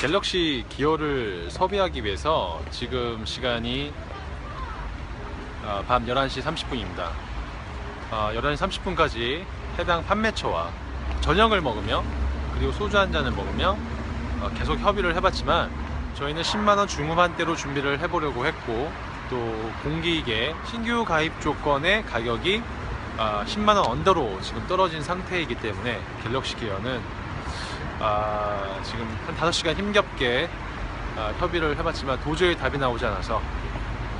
갤럭시 기어를 섭외하기 위해서 지금 시간이 아, 밤 11시 30분입니다. 11시 30분까지 해당 판매처와 저녁을 먹으며 그리고 소주 한 잔을 먹으며 어, 계속 협의를 해봤지만 저희는 10만원 중후반대로 준비를 해보려고 했고 또 공기계 신규 가입 조건의 가격이 아, 10만원 언더로 지금 떨어진 상태이기 때문에 갤럭시 기어는 아, 지금 한 5시간 힘겹게 아, 협의를 해봤지만 도저히 답이 나오지 않아서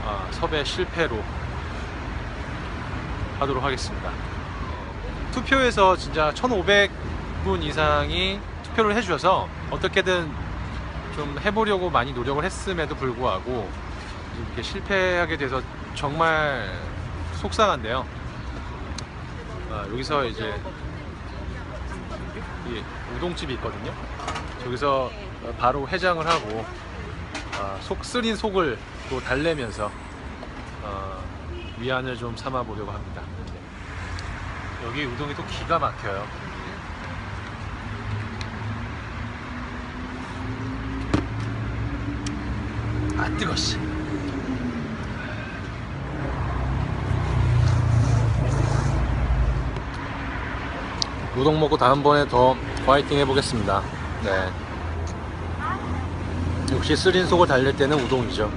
아, 섭외 실패로 하도록 하겠습니다. 투표에서 진짜 1,500분 이상이 투표를 해주셔서 어떻게든 좀 해보려고 많이 노력을 했음에도 불구하고 이렇게 실패하게 돼서 정말 속상한데요. 아, 여기서 이제 이 우동집이 있거든요. 저기서 바로 해장을 하고 아, 속 쓰린 속을 또 달래면서 어, 위안을 좀 삼아 보려고 합니다. 여기 우동이 또 기가 막혀요. 아 뜨거 씨. 우동 먹고 다음번에 더 화이팅 해보겠습니다. 네. 역시 쓰린 속을 달랠 때는 우동이죠.